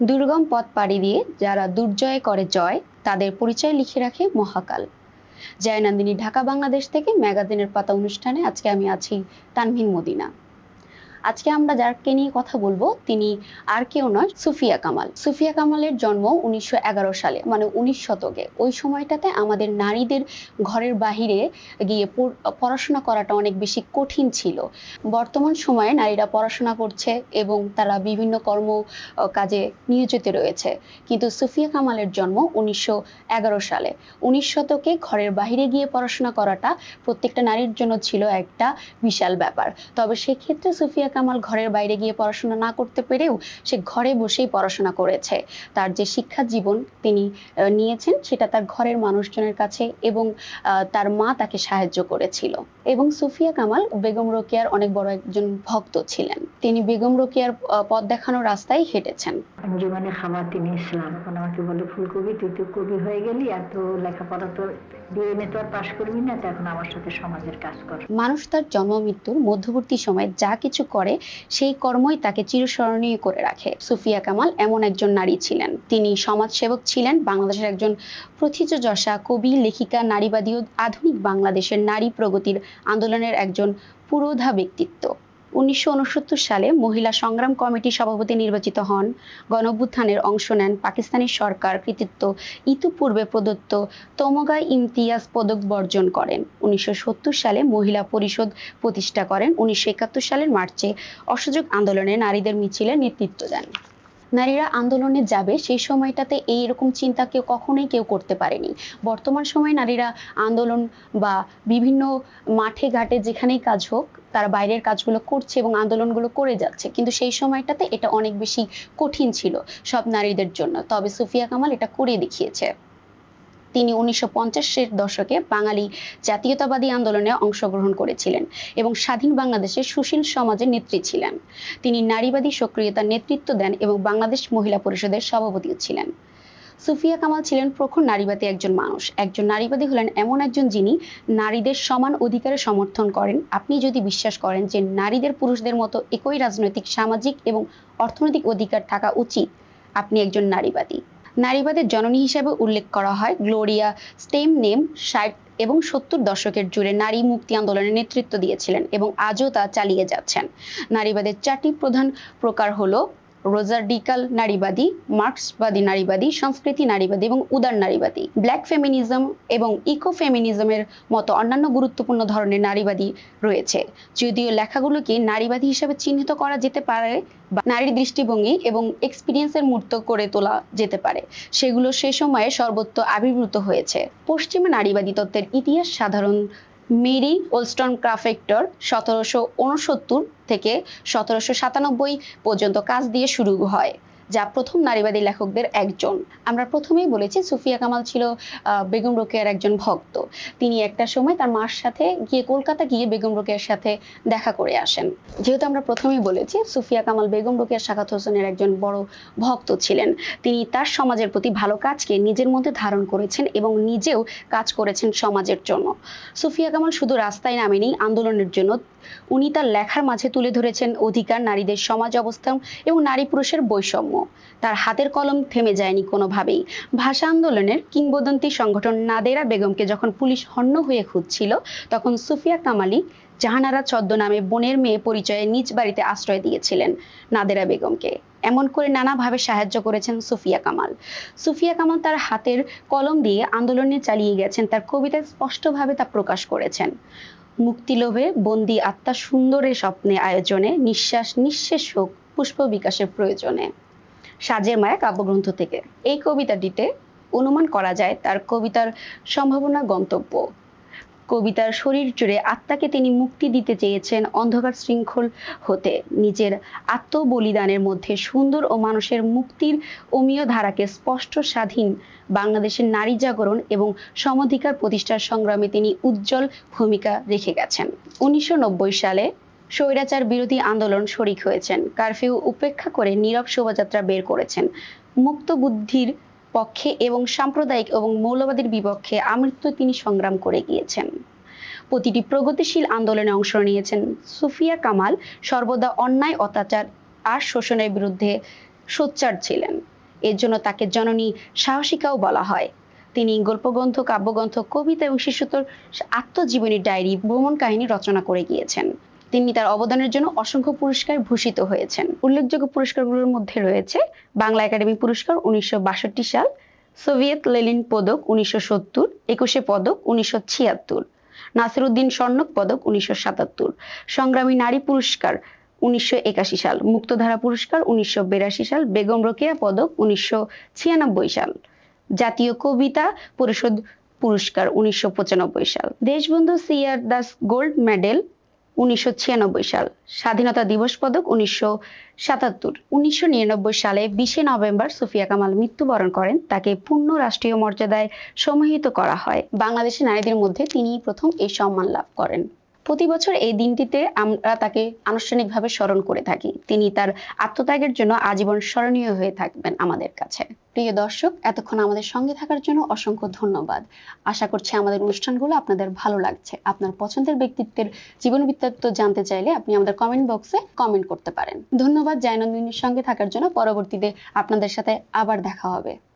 দুর্গম পথ পাড়ি দিয়ে যারা দুর্জয় করে জয়, তাদের পরিচয় লিখে রাখে মহাকাল। জয়নন্দিনী ঢাকা, বাংলাদেশ থেকে ম্যাগাজিনের পাতা অনুষ্ঠানে আজকে আমি আছি তানভিন মদিনা। আজকে আমরা যাকে নিয়ে কথা বলব, তিনি আর কেউ নয়, সুফিয়া কামাল। সুফিয়া কামালের জন্ম উনিশশো সালে মানে উনিশ শতকে। ওই সময়টাতে আমাদের নারীদের ঘরের বাহিরে গিয়ে পড়াশোনা করাটা অনেক বেশি কঠিন ছিল। বর্তমান সময়ে নারীরা পড়াশোনা করছে এবং তারা বিভিন্ন কর্ম কাজে নিয়োজিত রয়েছে। কিন্তু সুফিয়া কামালের জন্ম উনিশশো এগারো সালে। উনিশ শতকে ঘরের বাইরে গিয়ে পড়াশোনা করাটা প্রত্যেকটা নারীর জন্য ছিল একটা বিশাল ব্যাপার। তবে সেক্ষেত্রে সুফিয়া কামাল ঘরের বাইরে গিয়ে পড়াশোনা না করতে পেরেও সে ঘরে বসেই পড়াশোনা করেছে। তার যে শিক্ষা জীবন তিনি নিয়েছেন সেটা তার ঘরের মানুষজনের কাছে এবং তার মা তাকে সাহায্য করেছিল। এবং সুফিয়া কামাল বেগম রোকেয়ার অনেক বড় একজন ভক্ত ছিলেন। তিনি বেগম রোকেয়ার পথ দেখানো রাস্তায় হেঁটেছেন। জীবনে খামাতিন ইসলাম। আমাকে বলে ফুলকবি তুই তো কবি হয়ে গেলি আর তো লেখাপড়া তো ডিএনএ তো আর পাশ করবি না তো এখন আমার সাথে সমাজের কাজ কর। মানুষ তার জন্ম মৃত্যুর মধ্যবর্তী সময়ে যা কিছু করে সেই কর্মই তাকে চিরস্মরণীয় করে রাখে। সুফিয়া কামাল এমন একজন নারী ছিলেন। তিনি সমাজসেবক ছিলেন, বাংলাদেশের একজন প্রথিতযশা কবি, লেখিকা, নারীবাদী ও আধুনিক বাংলাদেশের নারী প্রগতির আন্দোলনের একজন পুরোধা ব্যক্তিত্ব। উনিশশো উনসত্তর সালে মহিলা সংগ্রাম কমিটি সভাপতি নির্বাচিত হন। গণঅভ্যুত্থানের অংশ নেন পাকিস্তানি সরকার কৃতিত্ব ইতিপূর্বে প্রদত্ত তমগা ইমতিয়াজ পদক বর্জন করেন। উনিশশো সত্তর সালে মহিলা পরিষদ প্রতিষ্ঠা করেন। উনিশশো একাত্তর সালের মার্চে অসহযোগ আন্দোলনে নারীদের মিছিলে নেতৃত্ব দেন। নারীরা আন্দোলনে যাবে, সেই সময়টাতে এই রকম চিন্তা কেউ কখনোই কেউ করতে পারেনি। বর্তমান সময়ে নারীরা আন্দোলন বা বিভিন্ন মাঠে ঘাটে যেখানেই কাজ হোক, তারা বাইরের কাজগুলো করছে এবং আন্দোলনগুলো করে যাচ্ছে। কিন্তু সেই সময়টাতে এটা অনেক বেশি কঠিন ছিল সব নারীদের জন্য। তবে সুফিয়া কামাল এটা করে দেখিয়েছে। তিনি উনিশশো পঞ্চাশের দশকে বাঙালি জাতীয়তাবাদী আন্দোলনে অংশগ্রহণ করেছিলেন এবং স্বাধীন বাংলাদেশের সুশীল সমাজের নেত্রী ছিলেন। তিনি নারীবাদী সক্রিয়তার নেতৃত্ব দেন এবং বাংলাদেশ মহিলা পরিষদের সভাপতিও ছিলেন। সুফিয়া কামাল ছিলেন প্রখর নারীবাদী একজন মানুষ। একজন নারীবাদী হলেন এমন একজন যিনি নারীদের সমান অধিকারে সমর্থন করেন। আপনি যদি বিশ্বাস করেন যে নারীদের পুরুষদের মতো একই রাজনৈতিক, সামাজিক এবং অর্থনৈতিক অধিকার থাকা উচিত, আপনি একজন নারীবাদী। নারীবাদের জননী হিসেবে উল্লেখ করা হয় গ্লোরিয়া স্টেম নেম ষাট এবং সত্তর দশকের জুড়ে নারী মুক্তি আন্দোলনের নেতৃত্ব দিয়েছিলেন এবং আজও তা চালিয়ে যাচ্ছেন। নারীবাদের চারটি প্রধান প্রকার হলো রোজার্ডিকাল নারীবাদী, মার্ক্সবাদী নারীবাদী, সংস্কৃতি নারীবাদী এবং উদার নারীবাদী। ব্ল্যাক ফেমিনিজম এবং ইকো ফেমিনিজমের মতো অন্যান্য গুরুত্বপূর্ণ ধরনের নারীবাদী রয়েছে। যদিও লেখাগুলোকে নারীবাদী হিসেবে চিহ্নিত করা যেতে পারে নারীর দৃষ্টিভঙ্গি এবং এক্সপিরিয়েন্সের মূর্ত করে তোলা যেতে পারে, সেগুলো সে সময়ে সর্বত্র আবির্ভূত হয়েছে। পশ্চিমা নারীবাদী তত্ত্বের ইতিহাস সাধারণ মেরি ওলস্টন ক্রাফেক্টর সতেরোশো ঊনসত্তর থেকে সতেরোশো সাতানব্বই পর্যন্ত কাজ দিয়ে শুরু হয়। যা প্রথম নারীবাদী লেখকদের একজন। আমরা প্রথমেই বলেছি সুফিয়া কামাল ছিল বেগম রোকেয়ার একজন ভক্ত। তিনি একটা সময় তার মার সাথে গিয়ে কলকাতা গিয়ে বেগম রোকেয়ার সাথে দেখা করে আসেন। যেহেতু আমরা প্রথমেই বলেছি সুফিয়া কামাল বেগম রোকেয়া সাখাত হোসেনের একজন বড় ভক্ত ছিলেন। তিনি তার সমাজের প্রতি ভালো কাজকে নিজের মধ্যে ধারণ করেছেন এবং নিজেও কাজ করেছেন সমাজের জন্য। সুফিয়া কামাল শুধু রাস্তায় নামেনি, আন্দোলনের জন্য উনি তার লেখার মাঝে তুলে ধরেছেন অধিকার, নারীদের সমাজ অবস্থান এবং নারী পুরুষের বৈষম্য। তার হাতের কলম থেমে যায়নি কোনোভাবেই। ভাষা আন্দোলনের কিংবদন্তি সংগঠন নাদেরা বেগমকে যখন পুলিশ হন্য হয়ে খুঁজছিল, তখন সুফিয়া কামালি জাহানারা ছদ্মনামে বোনের মেয়ে পরিচয়ে নিজ বাড়িতে আশ্রয় দিয়েছিলেন নাদেরা বেগমকে। এমন করে নানাভাবে সাহায্য করেছেন সুফিয়া কামাল। সুফিয়া কামাল তার হাতের কলম দিয়ে আন্দোলনে চালিয়ে গেছেন, তার কবিতায় স্পষ্টভাবে তা প্রকাশ করেছেন। মুক্তিলোভে বন্দি আত্মা সুন্দরের স্বপ্নে আয়োজনে নিঃশ্বাস নিঃশেষ হোক পুষ্প বিকাশের প্রয়োজনে। সাজের মায়া কাব্যগ্রন্থ থেকে। এই কবিতাটিতে অনুমান করা যায় তার কবিতার সম্ভাবনা গন্তব্য। কবিতার শরীর জুড়ে আত্মাকে তিনি মুক্তি দিতে চেয়েছেন অন্ধকার শৃঙ্খল হতে। নিজের আত্মবলিদানের মধ্যে সুন্দর ও মানুষের মুক্তির অমীয় ধারাকে স্পষ্ট স্বাধীন বাংলাদেশের নারী জাগরণ এবং সমধিকার প্রতিষ্ঠার সংগ্রামে তিনি উজ্জ্বল ভূমিকা রেখে গেছেন। উনিশশো নব্বই সালে স্বৈরাচার বিরোধী আন্দোলন শরিক হয়েছেন। কারফিউ উপেক্ষা করে নীরব শোভাযাত্রা বের করেছেন। মুক্ত বুদ্ধির পক্ষে এবং সাম্প্রদায়িক এবং মৌলবাদীর বিপক্ষে আমৃত্যু তিনি সংগ্রাম করে গিয়েছেন। প্রতিটি প্রগতিশীল আন্দোলনে অংশ নিয়েছেন সুফিয়া কামাল। সর্বদা অন্যায়, অত্যাচার আর শোষণের বিরুদ্ধে সোচ্চার ছিলেন। এর জন্য তাকে জননী সাহসিকাও বলা হয়। তিনি গল্পগ্রন্থ, কাব্যগ্রন্থ, কবিতা এবং শিশুতোর আত্মজীবনী ডায়েরি ভ্রমণ কাহিনী রচনা করে গিয়েছেন। তিনি তার অবদানের জন্য অসংখ্য পুরস্কার ভূষিত হয়েছেন। উল্লেখযোগ্য পুরস্কারগুলোর মধ্যে রয়েছে বাংলা একাডেমি পুরস্কার উনিশশো বাষট্টি সাল, সোভিয়েত লেলিন পদক উনিশশো সত্তর, একুশে পদক উনিশশো ছিয়াত্তর, নাসিরুদ্দিন স্বর্ণক পদক উনিশশো সাতাত্তর, সংগ্রামী নারী পুরস্কার উনিশশো একাশি সাল, মুক্তধারা পুরস্কার উনিশশো বিরাশি সাল, বেগম রোকেয়া পদক উনিশশো ছিয়ানব্বই সাল, জাতীয় কবিতা পরিষদ পুরস্কার উনিশশো পঁচানব্বই সাল। Deshbandhu CR Das gold medal উনিশশো ছিয়ানব্বই সাল। স্বাধীনতা দিবস পদক উনিশশো সাতাত্তর। উনিশশো সালে বিশে নভেম্বর সুফিয়া কামাল মৃত্যুবরণ করেন। তাকে পূর্ণ রাষ্ট্রীয় মর্যাদায় সমাহিত করা হয়। বাংলাদেশের নারীদের মধ্যে তিনি প্রথম এই সম্মান লাভ করেন। প্রতি বছর এই দিনটিতে আমরা তাকে আনুষ্ঠানিকভাবে স্মরণ করে থাকি। তিনি তার আত্মত্যাগের জন্য আজীবন স্মরণীয় হয়ে থাকবেন আমাদের কাছে। প্রিয় দর্শক, এতক্ষণ আমাদের সঙ্গে থাকার জন্য অসংখ্য ধন্যবাদ। আশা করছি আমাদের অনুষ্ঠানগুলো আপনাদের ভালো লাগছে। আপনার পছন্দের ব্যক্তিত্বের জীবন বৃত্তান্ত জানতে চাইলে আপনি আমাদের কমেন্ট বক্সে কমেন্ট করতে পারেন। ধন্যবাদ, জয়নন্দিনীর সঙ্গে থাকার জন্য। পরবর্তীতে আপনাদের সাথে আবার দেখা হবে।